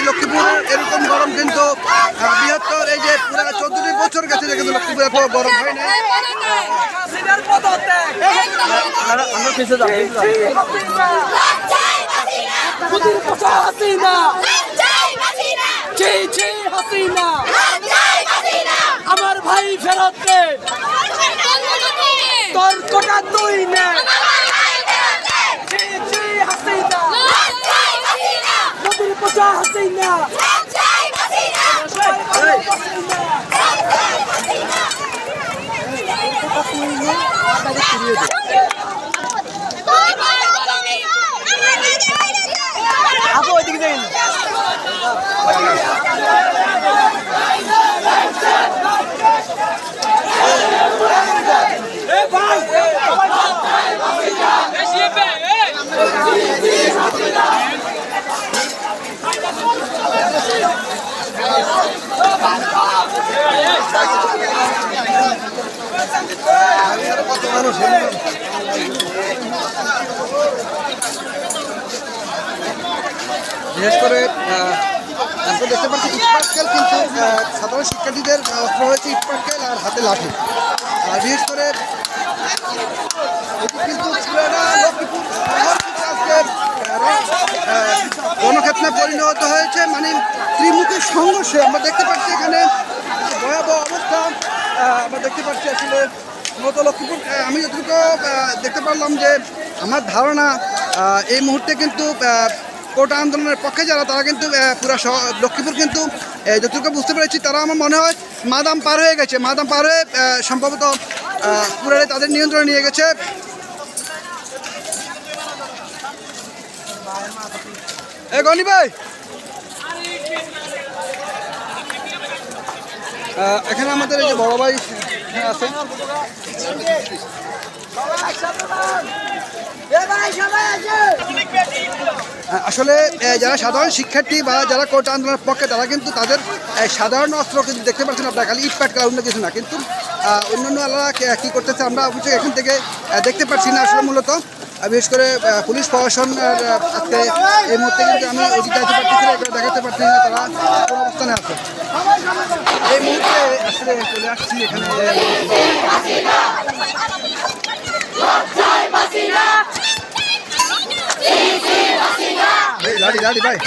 পাচ্ছি লক্ষ্মীপুর এরকম গরম কিন্তু বৃহত্তর এই যে পুরো চোদ্দটি বছর গেছে যে কিন্তু লক্ষ্মীপুর এত গরম হয় না আমরা পিছিয়ে ছি আমার ভাই ফেরত দে তোর কোটা তুই নে ছি ছি হাসিনা মোদির পোষা হাসিনা বিশেষ করে আমরা দেখতে পাচ্ছি ইটপাটকেল কিন্তু সাধারণ শিক্ষার্থীদের অস্ত্র হয়েছে ইটপাটকেল আর হাতে লাঠি। আর বিশেষ করে এটি কিন্তু পুরানা লক্ষ্মীপুর শহর কিন্তু আজকে আহ, গণক্ষেত্রে পরিণত হয়েছে মানে ত্রিমুখী সংঘর্ষে আমরা দেখতে পাচ্ছি এখানে ভয়াবহ অবস্থা। আমরা দেখতে পাচ্ছি আসলে মূলত লক্ষ্মীপুর আমি যতটুকু দেখতে পারলাম যে আমার ধারণা এই মুহূর্তে কিন্তু কোটা আন্দোলনের পক্ষে যারা, তারা কিন্তু পুরা শহ- লক্ষ্মীপুর কিন্তু যতটুকু বুঝতে পেরেছি, তারা আমার মনে হয় মাদাম পার হয়ে গেছে। মাদাম পার হয়ে সম্ভবত পুরারে তাদের নিয়ন্ত্রণে নিয়ে গেছে। এ, গনি ভাই। এখানে আমাদের এই যে বড় ভাই আছে। আসলে যারা সাধারণ শিক্ষার্থী বা যারা কোটা আন্দোলনের পক্ষে, তারা কিন্তু তাদের সাধারণ অস্ত্র কিন্তু দেখতে পাচ্ছেন আপনারা, খালি ইট প্যাট অন্য কিছু না। কিন্তু অন্যান্য আলাদা কী করতেছে আমরা অবশ্যই এখান থেকে দেখতে পাচ্ছি না, আসলে মূলত। বিশেষ করে পুলিশ প্রশাসন আজকে এই মুহূর্তে কিন্তু আমি যেতে পারতেছি না এগুলো দেখাতে পারছি না, তারা কোন অবস্থানে আছে। এই মুহূর্তে আসলে চলে আসছি এখানে ভাই।